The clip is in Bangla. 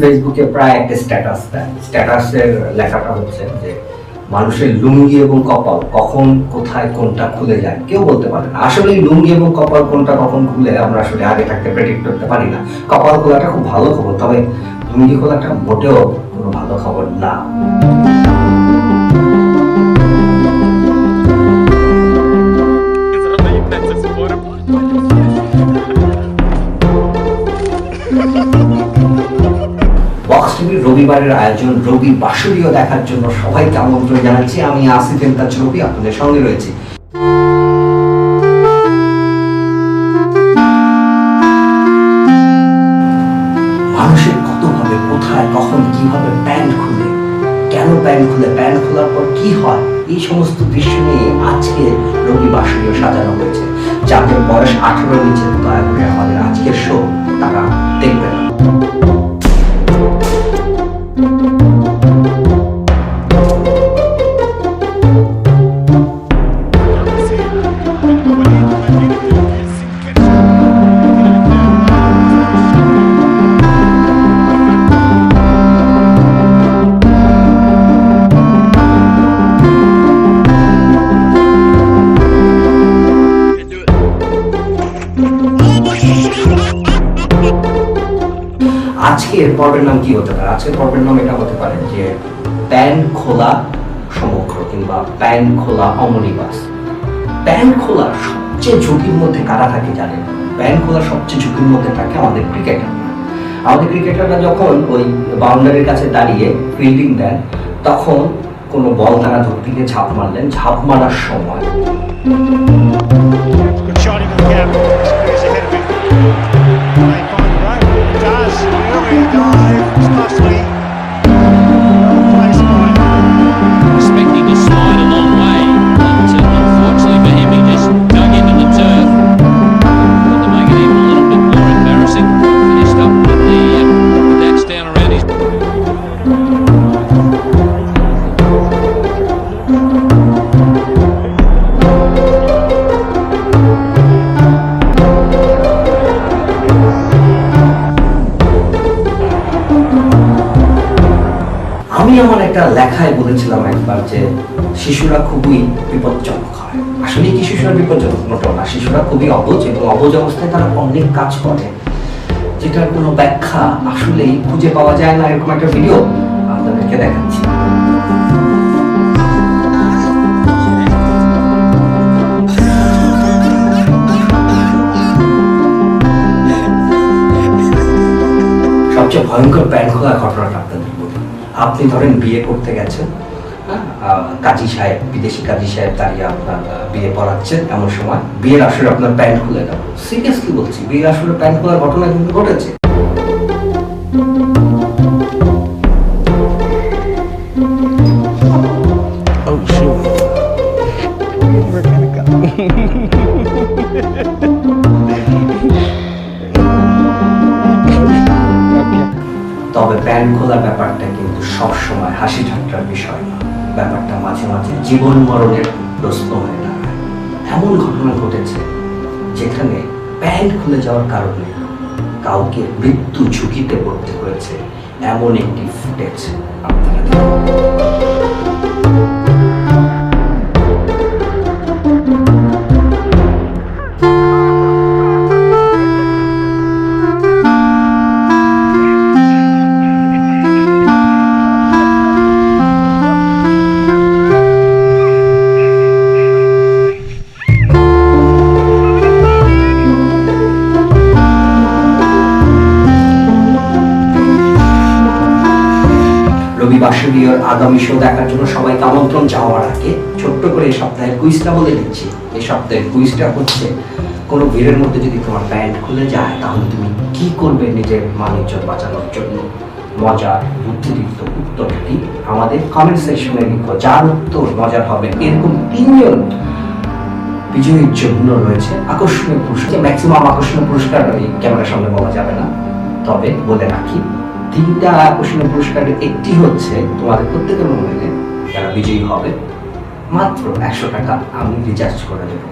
ফেসবুকে প্রায় একটা স্ট্যাটাস দেয়। স্ট্যাটাসের লেখাটা হচ্ছে যে, মানুষের লুঙ্গি এবং কপাল কখন, কোথায়, কোনটা খুলে যায় কেউ বলতে পারে না। আসলে লুঙ্গি এবং কপাল কোনটা কখন খুলে আমরা আসলে আগে থাকতে প্রেডিক্ট করতে পারি না। কপাল খোলাটা খুব ভালো খবর, তবে লুঙ্গি খোলাটা মোটেও কোনো ভালো খবর না। Thank you. রবিবারের আয়োজন রবি বাসরীয় দেখার জন্য সবাইকে আমন্ত্রণ জানাচ্ছি। আমি আসিফ এমতাজ রবি, আপনাদের সঙ্গে রয়েছি। মানুষের কতভাবে কোথায়, কখন, কীভাবে প্যান্ট খুলে, কেন প্যান্ট খুলে, প্যান্ট খোলার পর কি হয়? এই সমস্ত দৃশ্য নিয়ে আজকে রবি বাসরীয় সাজানো হয়েছে। যাদের বয়স আঠারো নিচে, দয়া করে আমাদের আজকের শো তারা দেখবে না। আজকের পর্বের নাম কি হতে পারে? আজকের পর্বের নাম এটা হতে পারে যে প্যান খোলা সমগ্র কিংবা প্যান খোলা অমনিবাস প্যান খোলা সবচেয়ে ঝুঁকির মধ্যে কারা থাকে জানেন? প্যান খোলা সবচেয়ে ঝুঁকির মধ্যে থাকে আমাদের ক্রিকেটার আমাদের ক্রিকেটাররা যখন ওই বাউন্ডারির কাছে দাঁড়িয়ে ফিল্ডিং দেন, তখন কোনো বল তারা ধরতে ঝাঁপ মারলেন। ঝাঁপ মারার সময় একটা লেখায় বলেছিলাম একবার যে শিশুরা খুবই বিপজ্জনক হয়। আসলে কি শিশুরা বিপজ্জনক? মোটেও না, শিশুরা খুবই অবুঝ এবং অবুঝ অবস্থায় তারা অনেক কাজ করে। যেটার কোনো ব্যাখ্যা আসলেই খুঁজে পাওয়া যায় না, এরকম একটা ভিডিও আপনাদেরকে দেখাচ্ছি। সবচেয়ে ভয়ঙ্কর আপনাদের বলি আপনি ধরেন বিয়ে করতে গেছেন হ্যাঁ, কাজী সাহেব বিদেশি কাজী সাহেব দাঁড়িয়ে আপনার বিয়ে পড়াচ্ছেন এমন সময় বিয়ের আসরে আপনার প্যান্ট খুলে গেল। সিরিয়াসলি বলছি বিয়ের আসরে প্যান্ট খোলার ঘটনা কিন্তু ঘটেছে। তবে প্যান্ট খোলা ব্যাপারটা কিন্তু সবসময় হাসি ঠাট্টার বিষয় না। ব্যাপারটা মাঝে মাঝে জীবন মরণের প্রশ্ন হয়ে দাঁড়ায়। এমন ঘটনা ঘটেছে যেখানে প্যান্ট খুলে যাওয়ার কারণে কাউকে মৃত্যু ঝুঁকিতে পড়তে হয়েছে। এমন একটি ফুটেজ আপনারা রবি বাসরীয়র আগামী শো দেখার জন্য সবাইকে আমন্ত্রণ যাওয়ার আগে ছোট্ট করে এই সপ্তাহের কুইজটা বলে দিচ্ছি। এই সপ্তাহের কুইজটা হচ্ছে, কোনো ভিড়ের মধ্যে যদি তোমার প্যান্ট খুলে যায়, তাহলে তুমি কি করবে নিজের মানিজ্য বাঁচানোর জন্য? মজার বুদ্ধিদীপ্ত উত্তরটি আমাদের কমেন্ট সেকশনে লিখো, যার উত্তর মজার হবে। এরকম তিনজন বিজয়ীর জন্য রয়েছে আকর্ষণীয় পুরস্কার। ম্যাক্সিমাম আকর্ষণীয় পুরস্কার ক্যামেরার সামনে বলা যাবে না। তবে বলে রাখি তিনটা আকর্ষণীয় পুরস্কারের একটি হচ্ছে তোমাদের প্রত্যেকের মোবাইলে যারা বিজয়ী হবে, মাত্র একশো টাকা আমি রিচার্জ করে দেবো